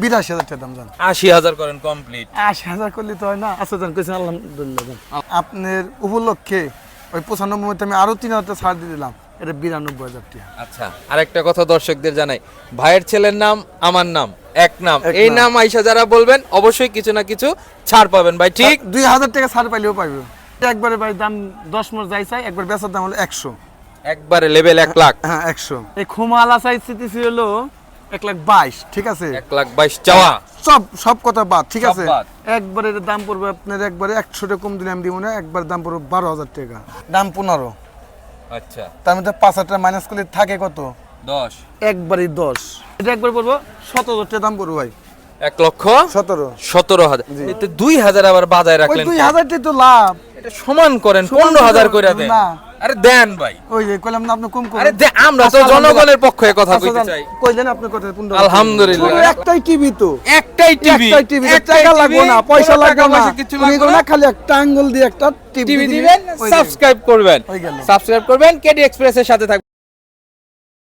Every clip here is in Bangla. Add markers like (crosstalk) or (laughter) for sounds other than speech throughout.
বিরাশি হাজার টাকা দাম জান? আশি হাজার করেন কমপ্লিট আশি হাজার করলে তো হয় না আচ্ছা জান কেছেন আলহামদুলিল্লাহ আপনার উপলক্ষে ওই পঁচানব্বই মধ্যে আমি আরও তিন হাজার ছাড় দিয়ে দিলাম এটা বিরানব্বই হাজার টাকা। আচ্ছা আরেকটা কথা দর্শকদের জানাই ভাইয়ের ছেলের নাম আমার নাম এক নাম। এই নাম। আইসা যারা বলবেন অবশ্যই কিছু না কিছু ছাড় পাবেন। ভাই ঠিক? দুই হাজার টাকা ছাড় পাইলেও পাইবে। একবারে ভাই দাম দশ মোট যাই চাই একবার বেচার দাম হলো একশো। একবারে লেভেল এক লাখ। হ্যাঁ একশো। এই খুমালা সাইজ সিটি হলো এক লাখ বাইশ ঠিক আছে? এক লাখ বাইশ চাওয়া। সব সব কথা বাদ ঠিক আছে। একবারে দাম পড়বে আপনার একবারে একশো টাকা কম দিলে আমি দিব না একবার দাম পড়বে বারো হাজার টাকা। দাম পনেরো। আচ্ছা। তার মধ্যে পাঁচ হাজার টাকা মাইনাস করলে থাকে কত? দশ। একবারে দশ। এটা একবার পড়ব সতেরো হাজার টাকা দাম পড়ব ভাই। এক লক্ষ? সতেরো। সতেরো হাজার। দুই হাজার আবার বাজায় রাখলেন দুই কেন? হাজার তো লাভ। এটা সমান করেন পনেরো হাজার করে করে দেন। না। আরে দেন ভাই। ওই যে কইলাম না আপনি কম করুন। আরে আমরা তো আচ্ছা, জনগণের পক্ষে কথা আচ্ছা, কইতে চাই। কইলেন আপনি কথা পনেরো আলহামদুলিল্লাহ। একটাই টিভি তো। একটাই টিভি একটাই টিভি টাকা লাগবে না পয়সা লাগবে না। কিছু লাগবে না। খালি একটা আঙ্গুল দিয়ে একটা টিভি দিবেন। সাবস্ক্রাইব করবেন। সাবস্ক্রাইব করবেন কেডি এক্সপ্রেসের সাথে থাকবেন।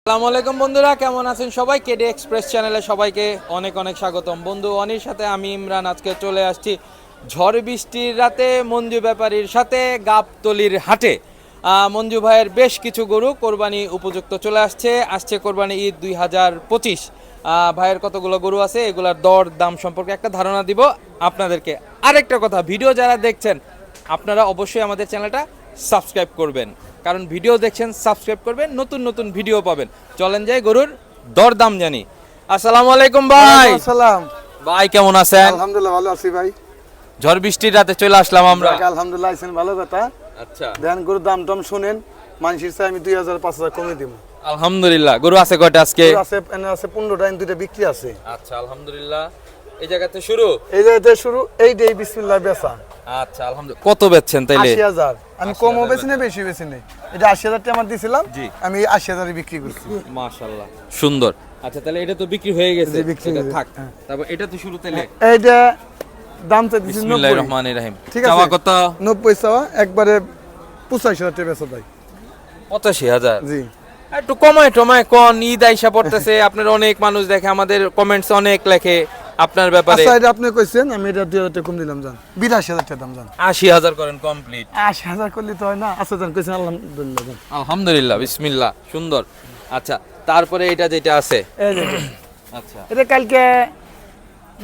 আসসালামু আলাইকুম বন্ধুরা কেমন আছেন সবাই? কেডি এক্সপ্রেস চ্যানেলে সবাইকে অনেক অনেক স্বাগতম। বন্ধু অনির সাথে আমি ইমরান আজকে চলে আসছি ঝড় বৃষ্টির রাতে মঞ্জু ব্যাপারীর সাথে গাবতলির হাটে। মঞ্জু ভাইয়ের বেশ কিছু গরু কোরবানি উপযুক্ত চলে আসছে। আসছে কোরবানি ঈদ দুই হাজার পঁচিশ। ভাইয়ের কতগুলো গরু আছে? এগুলার দর দাম সম্পর্কে একটা ধারণা দিব আপনাদেরকে। আরেকটা কথা ভিডিও যারা দেখছেন আপনারা অবশ্যই আমাদের চ্যানেলটা সাবস্ক্রাইব করবেন। কারণ ভিডিও দেখছেন সাবস্ক্রাইব করবেন নতুন নতুন ভিডিও পাবেন। চলেন যাই গরুর দর দাম জানি। আসসালামু আলাইকুম ভাই। সালাম ভাই কেমন আছেন? আলহামদুলিল্লাহ ভালো আছি ভাই। ঝড় বৃষ্টির রাতে চলে আসলাম আমরা। আলহামদুলিল্লাহ আছেন ভালো কথা। আচ্ছা। দেন গরুর দাম টাম শুনেন মানুষের চাই আমি দুই হাজার পাঁচ হাজার কমে দিব। আলহামদুলিল্লাহ। গরু আছে কয়টা আজকে? আছে আছে পনেরোটা দুইটা বিক্রি আছে। আচ্ছা আলহামদুলিল্লাহ। এই জায়গাতে শুরু? এই এটা শুরু এই যে বিসমিল্লাহ বেচা। আচ্ছা আলহামদুলিল্লাহ। কত বেচছেন তাইলে? আশি হাজার। আমি কমও বেশি না বেশি বেশি নেই। এটা আশি হাজার টাকা আমার দিয়েছিলাম জি। আমি আশি হাজারে বিক্রি করছি। মাশাআল্লাহ। সুন্দর। আচ্ছা তাহলে এটা তো বিক্রি হয়ে গেছে। এটা থাক। হ্যাঁ। তারপর এটা তো শুরু তাইলে। এইটা দাম চাইতেছি বিসমিল্লাহির রহমানির রহিম। ঠিক আছে। চাওয়া কত? নব্বই চাওয়া একবারে পঁচাশি হাজার টাকা বেচা ভাই পঁচাশি হাজার? জি। একটু কমায় টমায় কোন ঈদ আইসা পড়তেছে (laughs) আপনার অনেক মানুষ দেখে আমাদের কমেন্টস অনেক লেখে আপনার ব্যাপারে। আচ্ছা এটা আপনি কইছেন আমি এটা দুই হাজার টাকা কম দিলাম জান। বিরাশি হাজার টাকা দাম জান। আশি হাজার করেন কমপ্লিট আশি হাজার করলে তো হয় না। আচ্ছা জান কইছেন আলহামদুলিল্লাহ জান। আলহামদুলিল্লাহ বিসমিল্লাহ সুন্দর। আচ্ছা তারপরে এটা যেটা আছে। এই যে আচ্ছা। এটা কালকে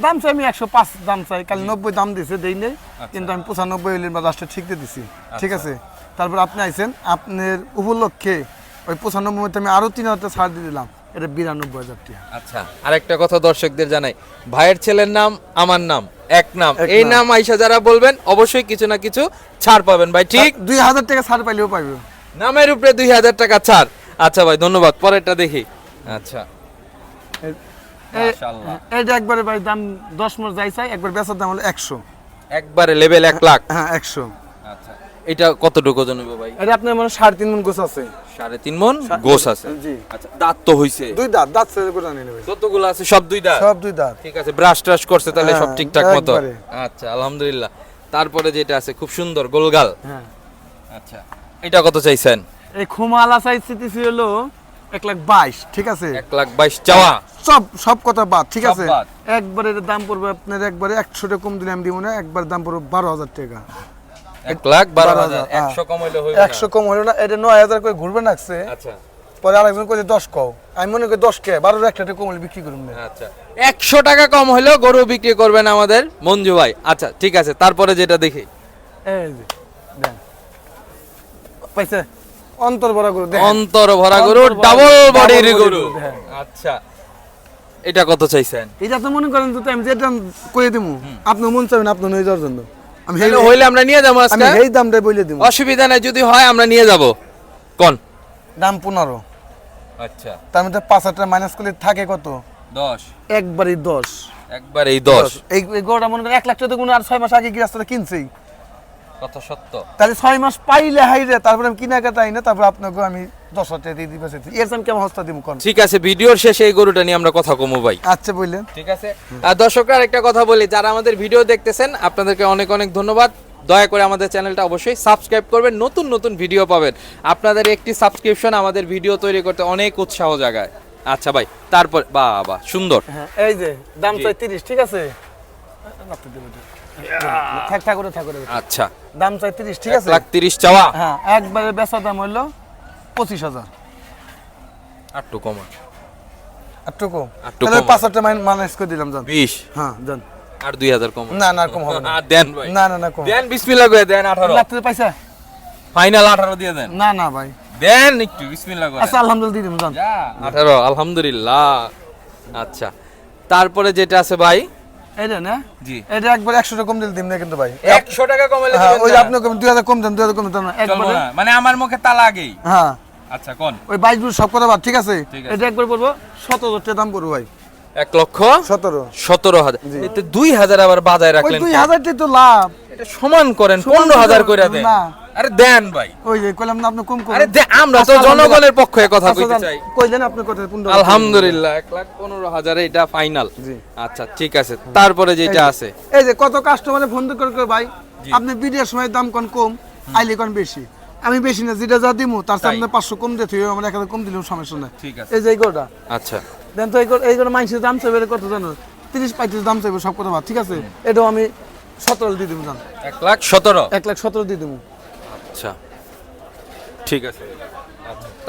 দাম চাই আমি একশো পাঁচ দাম চাই কাল নব্বই দাম দিছে দেই নেই। কিন্তু আমি পঁচানব্বই হইলে বা লাস্টে ঠিক দিয়ে দিছি। ঠিক আছে? তারপর আপনি আইছেন আপনার উপলক্ষে ওই পঁচানব্বই মধ্যে আমি আরও তিন হাজার ছাড় দিয়ে দিলাম। এটা বিরানব্বই হাজার টাকা। আচ্ছা আরেকটা কথা দর্শকদের জানাই। ভাইয়ের ছেলের নাম আমার নাম এক নাম। এই নাম। নাম আইসা যারা বলবেন অবশ্যই কিছু না কিছু ছাড় পাবেন। ভাই ঠিক? দুই হাজার টাকা ছাড় পাইলেও পাইবে। নামের উপরে দুই হাজার টাকা ছাড়। আচ্ছা ভাই ধন্যবাদ। পরেরটা দেখি। আচ্ছা। এইটা একবারে ভাই দাম দশ যাই চাই একবার বেচার দাম হলো একশো। একবারে লেভেল এক লাখ? হ্যাঁ একশো। আচ্ছা। এটা কতটুকু ওজন ভাই? এটা আপনার মানে সাড়ে তিন মন গোছ আছে। সাড়ে তিন মন গোস আছে? জি। আচ্ছা দাঁত তো হইছে? দুই দাঁত দাঁত ছেড়ে করে নেবে যতগুলো আছে সব দুই দাঁত? সব দুই দাঁত। ঠিক আছে ব্রাশ ট্রাশ করছে তাহলে সব হ্যাঁ, ঠিকঠাক মতো? আচ্ছা আলহামদুলিল্লাহ। তারপরে যেটা আছে খুব সুন্দর গোলগাল। হ্যাঁ। আচ্ছা। এটা কত চাইছেন? এই খুমালা সিটি হলো এক লাখ বাইশ ঠিক আছে? এক লাখ বাইশ চাওয়া। সব সব কথা বাদ ঠিক আছে। একবারে এর দাম পড়বে আপনার একবারে একশো টাকা কম দিলে আমি দিব না একবার দাম পড়বে বারো হাজার টাকা। এক লাখ বারো হাজার হ্যাঁ। একশো কম হইলে একশো কম হলো না এটা নয় হাজার করে ঘুরবে নাকছে আচ্ছা। পরে আরেকজন কইছে দশ কও। আমি মনে করি দশ কে বারোর একটা কম হলে বিক্রি করুন না। আচ্ছা। একশো টাকা কম হলেও গরু বিক্রি করবেন আমাদের মঞ্জু ভাই। আচ্ছা ঠিক আছে তারপরে যেটা দেখি। এই যে পাইছে? অন্তর ভরা গরু অন্তর ভরা ডাবল গরু, বডির গরু। আচ্ছা। এটা কত চাইছেন? এটা তো মনে করেন যদি আমি যেটা কয়ে দিব আপনি মন চাবেন আপনি নিয়ে যাওয়ার জন্য। আমি হইলে আমরা নিয়ে যাব আমি আজকে। এই দামটাই বলে অসুবিধা নাই যদি হয় আমরা নিয়ে যাব। কোন? দাম পনেরো। আচ্ছা। তার মধ্যে পাঁচ হাজার টাকা মাইনাস করলে থাকে কত? দশ। একবারই দশ। একবার এই দশ। এই গরুটা মনে করেন এক লাখ টাকা আর ছয় মাস আগে গৃহস্থটা কিনছেই? কথা সত্য তাহলে ছয় মাস পাইলে হাইরে তারপরে আমি কিনা কাটা না তারপরে আপনাকে আমি দশ হাজার টাকা দিয়ে দিবে এর কেমন হস্তা দিব কোন ঠিক আছে ভিডিওর শেষে এই গরুটা নিয়ে আমরা কথা কমু ভাই আচ্ছা বললেন ঠিক আছে আর দর্শকরা একটা কথা বলি যারা আমাদের ভিডিও দেখতেছেন আপনাদেরকে অনেক অনেক ধন্যবাদ দয়া করে আমাদের চ্যানেলটা অবশ্যই সাবস্ক্রাইব করবেন নতুন নতুন ভিডিও পাবেন আপনাদের একটি সাবস্ক্রিপশন আমাদের ভিডিও তৈরি করতে অনেক উৎসাহ জাগায় আচ্ছা ভাই তারপর বাবা সুন্দর হ্যাঁ এই যে দাম জি। চাই তিরিশ ঠিক আছে ঠাকুরে ঠাকুরে আচ্ছা। দাম চাই তিরিশ ঠিক আছে? লাখ তিরিশ চাওয়া? হ্যাঁ একবারে বেচা দাম হইল পঁচিশ হাজার। আটটু কমা আটটুকু আটটু কম। পাঁচ হাজার মাইনাস করে দিলাম জান। বিশ? হ্যাঁ জান। আর দুই হাজার কম (laughs) না না কম হবে না। দেন ভাই। না না না কম দেন বিসমিল্লাহ করে দেন আঠারো। লাগতে পাইছা ফাইনাল আঠারো দিয়ে দেন। না না ভাই। দেন একটু বিসমিল্লাহ করে। আচ্ছা আলহামদুলিল্লাহ দিয়ে দিলাম জান। আঠারো আলহামদুলিল্লাহ। আচ্ছা। তারপরে যেটা আছে ভাই এইটা না? জি। এটা একবার একশো টাকা কম দিলে দিম না কিন্তু ভাই। একশো টাকা কমাইলে হ্যাঁ দিবেন ওই আপনি কম দুই হাজার কম দেন দুই হাজার কম দেন না চলবো মানে আমার মুখে তালা আগেই। হ্যাঁ। আচ্ছা কোন? ওই বাইশ বুট সব কথা বাদ ঠিক আছে? এটা একবার বলব সতেরো টাকা দাম পড়ব ভাই। এক লক্ষ? সতেরো। সতেরো হাজার। দুই হাজার আবার বাজায় রাখলেন দুই? হাজারটাই তো লাভ। এটা সমান করেন পনেরো হাজার করে করে দেন। না। আরে দেন ভাই। ওই যে কইলাম না আপনি কম করুন। আরে দে- আমরা তো জনগণের পক্ষে কথা কইতে। চাই। কইলেন আপনি কথা পনেরো হাজার। আলহামদুলিল্লাহ এক লাখ পনেরো হাজারে এটা ফাইনাল জি। আচ্ছা ঠিক আছে তারপরে যেটা আছে। এই যে কত কাস্টমারে ফোন করে করে ভাই আপনি বিডিয়ার সময় দাম কোন কম আইলে কোন বেশি। আমি বেশি না যেটা যা দিমু তার। সামনে পাঁচশো কম দিয়ে থুই আমার এক হাজার কম দিলেও সমস্যা নাই। ঠিক আছে। এই যে এইগুলোটা আচ্ছা। দেন তো এইগুলো এইগুলো মাংসের দাম চাইবে কত জানো? তিরিশ পঁয়ত্রিশ দাম চাইবে সব কথা ঠিক আছে? এটাও আমি সতেরো দিয়ে দেবো জান। এক লাখ সতেরো। এক লাখ সতেরো দিয়ে দেবো আচ্ছা। ঠিক আছে।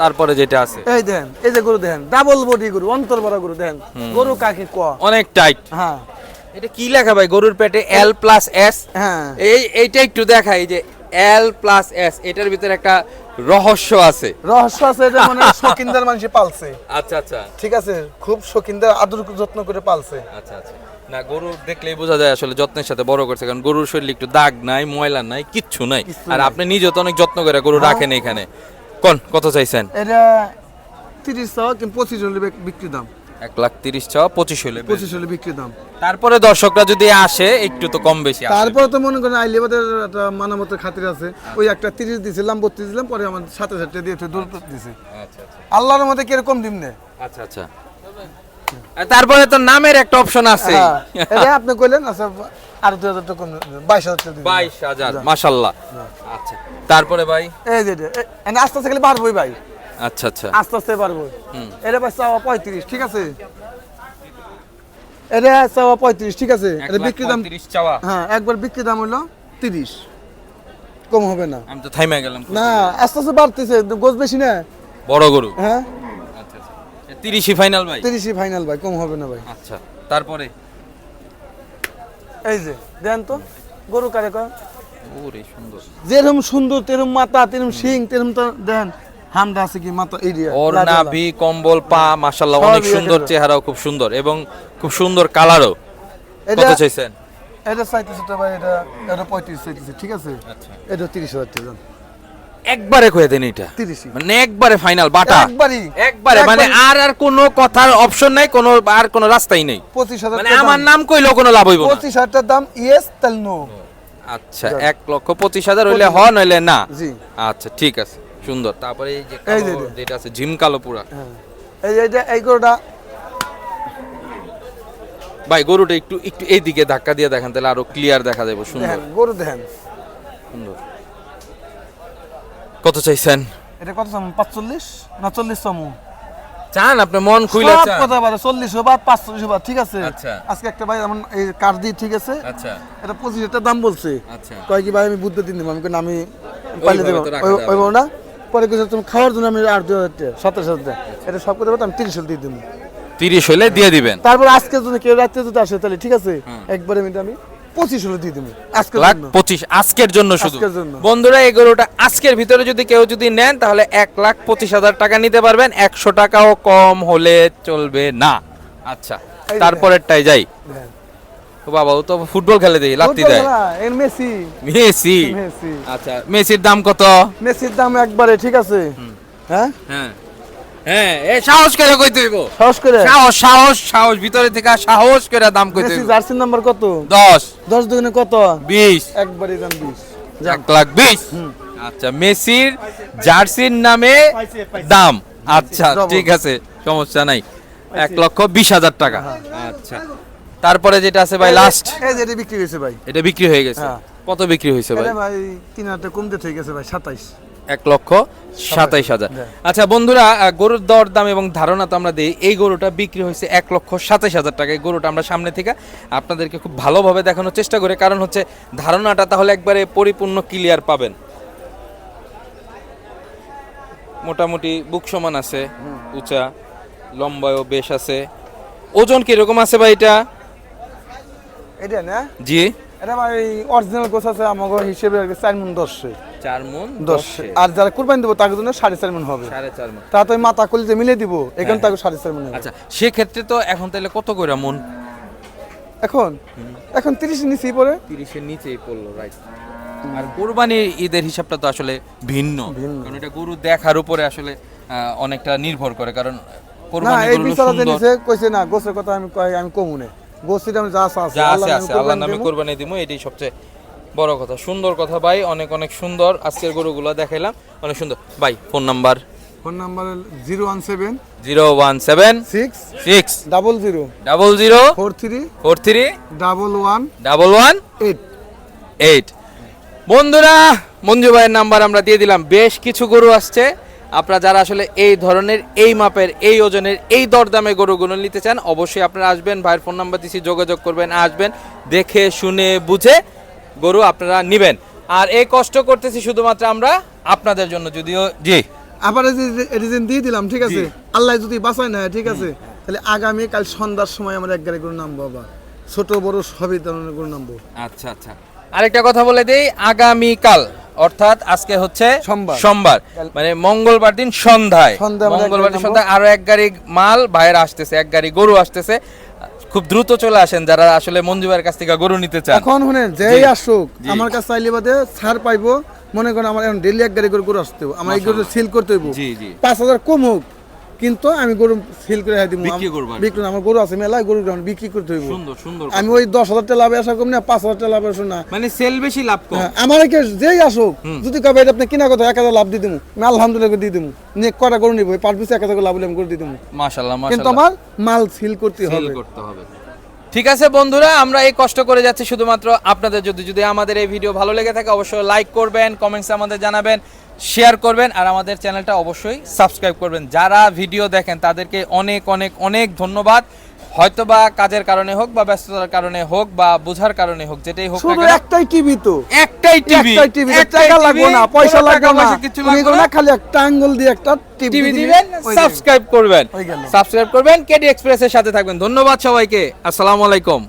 তারপরে যেটা আছে। এই দেন এই যে গরু দেখেন ডাবল বডি গরু অন্তর বড় গরু দেখেন। গরু কাকে ক অনেক টাইট হ্যাঁ। এটা কি লেখা ভাই? গরুর পেটে এল প্লাস এস হ্যাঁ। এই এইটা একটু দেখাই যে এল প্লাস এস এটার ভিতরে একটা রহস্য আছে। রহস্য আছে এটা মানে (laughs) শৌখিনদার মানুষ পালছে। আচ্ছা আচ্ছা। ঠিক আছে? খুব শৌখিনদার আদর যত্ন করে পালছে। আচ্ছা আচ্ছা। না গরু দেখলেই বোঝা যায় আসলে যত্নের সাথে বড় করছে কারণ গরুর শরীরে একটু দাগ নাই ময়লা নাই কিচ্ছু নাই। আর আপনি নিজে তো অনেক যত্ন করে গরু রাখেন এখানে। কোন কত চাইছেন? এটা তিরিশ টাকা কিন্তু পঁচিশ হলে বিক্রি দাম। এক লাখ তিরিশ পঁচিশ হলে পঁচিশ হলে বিক্রি দাম। তারপরে দর্শকরা যদি আসে একটু তো কম বেশি তারপরে তো মনে করেন আইলে বাদের একটা মানামতের খাতির আছে। ওই একটা তিরিশ দিয়েছিলাম বত্রিশ দিলাম পরে আমার সাথে সাথে দিয়ে দূর দিছে। আচ্ছা আল্লাহর মধ্যে কীরকম দিম নে আচ্ছা আচ্ছা। তারপরে তো নামের একটা অপশন আছে। হ্যাঁ, আপনি কইলেন আচ্ছা আর দুই হাজার টাকা বাইশ হাজার টাকা। বাইশ হাজার মাসাল্লাহ আচ্ছা তারপরে ভাই? এই যে আস্তে আস্তে খালি পারবোই ভাই। আচ্ছা আচ্ছা। আস্তে আস্তে পারব হুম। এটা পাইছে চাওয়া পঁয়ত্রিশ ঠিক আছে? এটা চাওয়া পঁয়ত্রিশ ঠিক আছে? এটা বিক্রি দাম চাওয়া। হ্যাঁ একবার বিক্রি দাম হলো তিরিশ। কম হবে না। আমি তো থাইমা গেলাম। না আস্তে আস্তে বাড়তেছে গোছ বেশি না? বড় গরু। হ্যাঁ? তিরিশই ফাইনাল ভাই? তিরিশই ফাইনাল ভাই কম হবে না ভাই। আচ্ছা তারপরে? এই যে দেন তো গরু কারে কয়? ওরে সুন্দর। যেরকম সুন্দর তেরম মাথা তেরম শিং তেরম তো দেন হামদা আছে কি মাথা এরিয়া ওর নাভি কম্বল পা মাশাল্লাহ সবই অনেক সুন্দর চেহারাও খুব সুন্দর এবং খুব সুন্দর কালারও। কত চাইছেন? এটা চাইতেছে ভাই এটা এটা পঁয়ত্রিশ চাইতেছে ঠিক আছে? আচ্ছা। এটা তিরিশ হাজার টাকা একবারে কয়ে দেন এটা মানে একবারে ফাইনাল বাটা। একবারে মানে আর আর কোনো কথার অপশন নাই কোনো আর কোনো রাস্তাই নেই। পঁচিশ হাজার মানে আমার নাম কইলেও কোনো লাভ হইব পঁচিশ হাজার দাম ইয়েস তাহলে নো। আচ্ছা এক লক্ষ পঁচিশ হাজার হইলে হ নইলে না। জি। আচ্ছা ঠিক আছে সুন্দর। তারপরে এই যে কালো যেটা আছে ঝিম কালো পুরা। হ্যাঁ। এই এইটা এই গরুটা। ভাই গরুটা একটু একটু এইদিকে ধাক্কা দিয়ে দেখেন তাহলে আরও ক্লিয়ার দেখা যাবে সুন্দর। গরু দেখেন। সুন্দর। কত চাইছেন? এটা কত চাম? পাঁচচল্লিশ? না চল্লিশ চামু। চান আপনি মন খুইলে সব চান। কথা বলে চল্লিশ বা পাঁচচল্লিশ বা ঠিক আছে? আচ্ছা। আজকে একটা ভাই এমন এই কার্ড দিয়ে ঠিক আছে? আচ্ছা। এটা পঁচিশ হাজার টাকা দাম বলছে। আচ্ছা। কয় কি ভাই আমি বুদ্ধ দিন দেবো আমি কই না, আমি পাইলে দেবো। ওই- না? পরে কিছু তুমি খাওয়ার জন্য আমি আর দুই হাজার টাকা সতেরো হাজার টাকা। এটা সব বলতে আমি তিরিশ হাজার দিয়ে দেবো। তিরিশ হলে দিয়ে দিবেন। তারপর আজকে যদি কেউ রাত্রে যদি আসে তাহলে ঠিক আছে? একবারে আমি আমি পঁচিশ হলে দিয়ে দেবো। আজকের লাখ জন্য। পঁচিশ আজকের জন্য শুধু। বন্ধুরা এই গরুটা আজকের ভিতরে যদি কেউ যদি নেন তাহলে এক লাখ পঁচিশ হাজার টাকা নিতে পারবেন। একশো টাকাও কম হলে চলবে না। আচ্ছা তারপরেরটাই যাই। বাবা ও তো ফুটবল খেলে দেখি লাত্তি দেয়। মেসি। মেসি। মেসি। আচ্ছা মেসির দাম কত? মেসির দাম একবারে ঠিক আছে? হ্যাঁ? হ্যাঁ। হ্যাঁ এ সাহস করে কইতে হইব। সাহস করে? সাহস সাহস সাহস ভিতরে থেকে সাহস করে দাম কইতে মেসি হইব। জার্সির নাম্বার কত? দশ। দশ দুগুণে কত? বিশ। একবারে দাম বিশ। এক লাখ বিশ। আচ্ছা মেসির জার্সির নামে দাম। আচ্ছা ঠিক আছে সমস্যা নাই। এক লক্ষ বিশ হাজার টাকা। আচ্ছা। তারপরে যেটা আছে ভাই লাস্ট এই যে এটা বিক্রি হয়েছে ভাই। এটা বিক্রি হয়ে গেছে। হ্যাঁ। কত বিক্রি হয়েছে ভাই? ভাই তিন হাজার কমতে থেকে গেছে ভাই সাতাইশ। এক লক্ষ সাতাইশ হাজার। আচ্ছা বন্ধুরা গরুর দর দাম এবং ধারণা তো আমরা দিই। এই গরুটা বিক্রি হয়েছে এক লক্ষ সাতাইশ হাজার টাকায়। গরুটা আমরা সামনে থেকে আপনাদেরকে খুব ভালোভাবে দেখানোর চেষ্টা করি। কারণ হচ্ছে ধারণাটা তাহলে একবারে পরিপূর্ণ ক্লিয়ার পাবেন। মোটামুটি বুক সমান আছে উঁচা লম্বায়ও বেশ আছে। ওজন কীরকম আছে ভাই এটা? এটা না? জি। এটা ভাই অরিজিনাল গোছ আছে আমাকে হিসেবে চার মন দশে। চার মন দশ। আর যারা কুরবানি দেবো তার জন্য সাড়ে চার মন হবে। সাড়ে চার মন। তা তো মাথা কলি যে মিলে দিব এখানে তাকে সাড়ে চার মন আচ্ছা সেক্ষেত্রে তো এখন তাহলে কত করে মন? এখন? এখন তিরিশ নিচেই পরে তিরিশের নিচেই পড়ল রাইট আর কোরবানির ঈদের হিসাবটা তো আসলে ভিন্ন। কারণ এটা গরু দেখার উপরে আসলে অনেকটা নির্ভর করে। কারণ না এই কইছে না গোছের কথা আমি আমি কমুনে গোছিটা আমি যা আছে আল্লাহর নামে কোরবানি। কোরবানি দিব এটাই সবচেয়ে বড় কথা। সুন্দর কথা ভাই অনেক অনেক সুন্দর। আজকের গরুগুলো দেখাইলাম অনেক সুন্দর। ভাই phone number? Phone number zero one seven zero one seven six six double zero double zero four three four three double one double one eight eight. বন্ধুরা মঞ্জু ভাইয়ের নাম্বার আমরা দিয়ে দিলাম। বেশ কিছু গরু আসছে। আপনারা যারা আসলে এই ধরনের এই মাপের এই ওজনের এই দরদামে গরুগুলো নিতে চান অবশ্যই আপনারা আসবেন। ভাইয়ের ফোন নাম্বার দিচ্ছি যোগাযোগ করবেন আসবেন। দেখে শুনে বুঝে গরু আপনারা নেবেন। আর এই কষ্ট করতেছি শুধুমাত্র আমরা আপনাদের জন্য যদিও জি। আবার এই দিয়ে দিলাম ঠিক আছে? আল্লাহ যদি বাঁচায় না ঠিক আছে? তাহলে আগামী কাল সন্ধ্যার সময় আমরা এক গাড়ি করে নামবো আবার। ছোট বড় সবই ধরনের করে নামবো আচ্ছা আচ্ছা। আরেকটা কথা বলে দেই আগামীকাল অর্থাৎ আজকে হচ্ছে সোমবার। সোমবার মানে মঙ্গলবার দিন সন্ধ্যায়। মঙ্গলবার দিন সন্ধ্যায় আরও এক গাড়ি মাল বাইরে আসতেছে এক গাড়ি গরু আসতেছে। খুব দ্রুত চলে আসেন যারা আসলে মঞ্জুবার কাছ থেকে গরু নিতে চান। এখন শুনেন যেই আসুক আমার কাছে চাইলে বাদে ছাড় পাইবো। মনে করেন আমার এখন ডেলি এক গাড়ি করে গরু আসতে হবে আমার এই গরু সিল করতে হইব। পাঁচ হাজার কম হোক। কিন্তু আমি গরু সিল করে দিব। বিক্রি করব বিক্রি না, আমার গরু আছে মেলায় গরু গ্রাউন্ড বিক্রি করতে হইব। সুন্দর সুন্দর আমি ওই দশ হাজার টাকা লাভে আসা কম না পাঁচ হাজার টাকা লাভে আসো না। মানে সেল বেশি লাভ কম। হ্যাঁ, আমার একে যেই আসুক যদি কবে আপনি কিনা কথা এক হাজার লাভ দিয়ে দিবো আমি আলহামদুলিল্লাহ দিয়ে দিবো নিয়ে কটা গরু নিবো? পিছু এক হাজার লাভ হলে আমি করে দিয়ে দিবো মাশাআল্লাহ কিন্তু আমার মাল সিল করতে সেল হবে। করতে হবে। ঠিক আছে বন্ধুরা আমরা এই কষ্ট করে যাচ্ছি শুধুমাত্র আপনাদের যদি যদি আমাদের এই ভিডিও ভালো লেগে থাকে অবশ্যই লাইক করবেন কমেন্টস আমাদের জানাবেন। শেয়ার করবেন আর আমাদের চ্যানেলটা অবশ্যই সাবস্ক্রাইব করবেন। যারা ভিডিও দেখেন তাদেরকে অনেক অনেক অনেক ধন্যবাদ। হয়তোবা কাজের কারণে হোক বা ব্যস্ততার কারণে হোক বা বোঝার কারণে হোক যেটাই হোক শুধু একটাই টিভি তো। একটাই টিভি। একটাই টিভি টাকা লাগবে না পয়সা লাগবে না। কিছু লাগবে না। খালি একটা আঙ্গুল দিয়ে একটা টিভি দিবেন সাবস্ক্রাইব করবেন। সাবস্ক্রাইব করবেন। কেডি এক্সপ্রেসের সাথে থাকবেন। ধন্যবাদ সবাইকে। আসসালামু আলাইকুম।